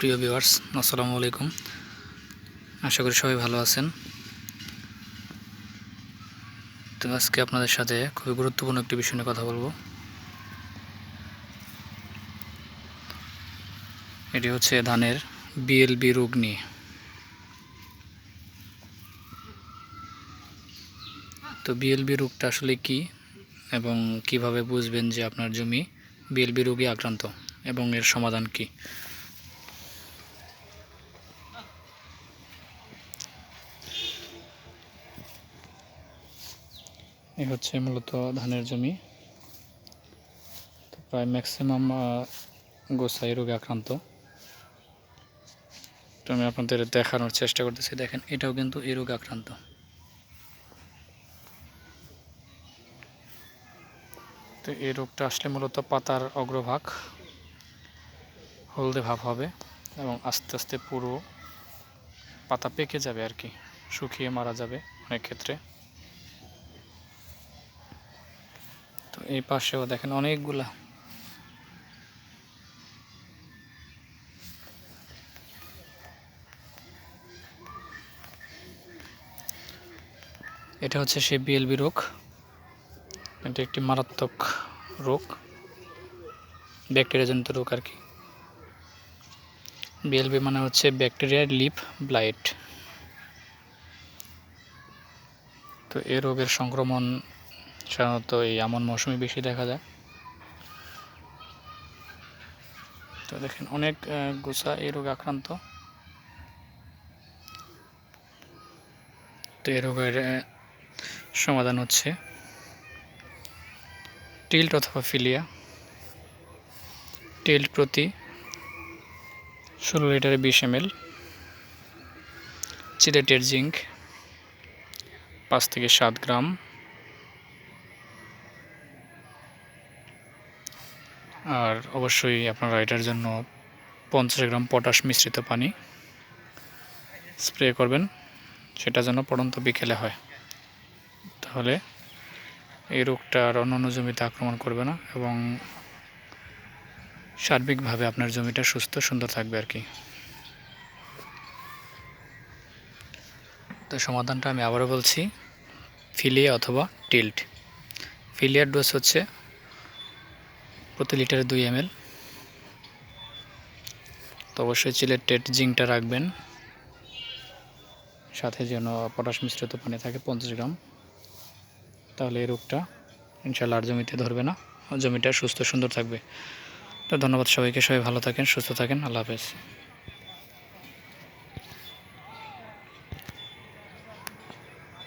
প্রিয় ভিউয়ার্স, আসসালামু আলাইকুম। আশা করি সবাই ভালো আছেন। তো আজকে আপনাদের সাথে খুবই গুরুত্বপূর্ণ একটি বিষয় নিয়ে কথা বলব। এটি হচ্ছে ধানের বিএলবি রোগ নিয়ে। তো বিএলবি রোগটা আসলে কি এবং কীভাবে বুঝবেন যে আপনার জমি বিএলবি রোগে আক্রান্ত এবং এর সমাধান কি? এই হচ্ছে মূলত ধানের জমি। তো প্রায় ম্যাক্সিমাম গোসাই রোগে আক্রান্ত। তো আমি আপনাদের দেখানোর চেষ্টা করতেছি, দেখেন এটাও কিন্তু এই রোগে আক্রান্ত। তো এই রোগটা আসলে মূলত পাতার অগ্রভাগ, হলদে ভাব হবে এবং আস্তে আস্তে পুরো পাতা পেকে যাবে আর কি, শুকিয়ে মারা যাবে অনেক ক্ষেত্রে। এই পাশেও দেখেন অনেকগুলা। এটা হচ্ছে সে বিএলবি রোগ। এটা একটি মারাত্মক রোগ, ব্যাকটেরিয়াজনিত রোগ আর কি। বিএলবি মানে হচ্ছে ব্যাকটেরিয়ার লিপ ব্লাইট। তো এই রোগের সংক্রমণ সাধারণত এই এমন মৌসুমে বেশি দেখা যায়। তো দেখেন, অনেক গোসা এই রোগে আক্রান্ত। তো এই রোগের সমাধান হচ্ছে টিল্ট অথবা ফিলিয়া। টিল্ট প্রতি ষোলো লিটারে বিশ এম এল চিলেটের জিঙ্ক পাঁচ থেকে সাত গ্রাম। আর অবশ্যই আপনারা এটার জন্য পঞ্চাশ গ্রাম পটাশ মিশ্রিত পানি স্প্রে করবেন, সেটা যেন পড়ন্ত বিকেলে হয়। তাহলে এই রোগটা আর অন্যান্য জমিতে আক্রমণ করবে না এবং সার্বিকভাবে আপনার জমিটা সুস্থ, সুন্দর থাকবে আর কি। তো সমাধানটা আমি আবারও বলছি, ফিলিয়া অথবা টিল্ট। ফিলিয়ার ডোজ হচ্ছে প্রতি লিটারে দুই এম তো অবশ্যই চিলের টেট জিঙ্কটা রাখবেন। সাথে যেন পটাশ মিশ্রিত পানি থাকে পঞ্চাশ গ্রাম। তাহলে এই রোগটা ইনশাল্লাহ আর জমিতে ধরবে না। জমিটা সুস্থ সুন্দর থাকবে। তো ধন্যবাদ সবাইকে। সবাই ভালো থাকেন, সুস্থ থাকেন। আল্লাহ হাফেজ।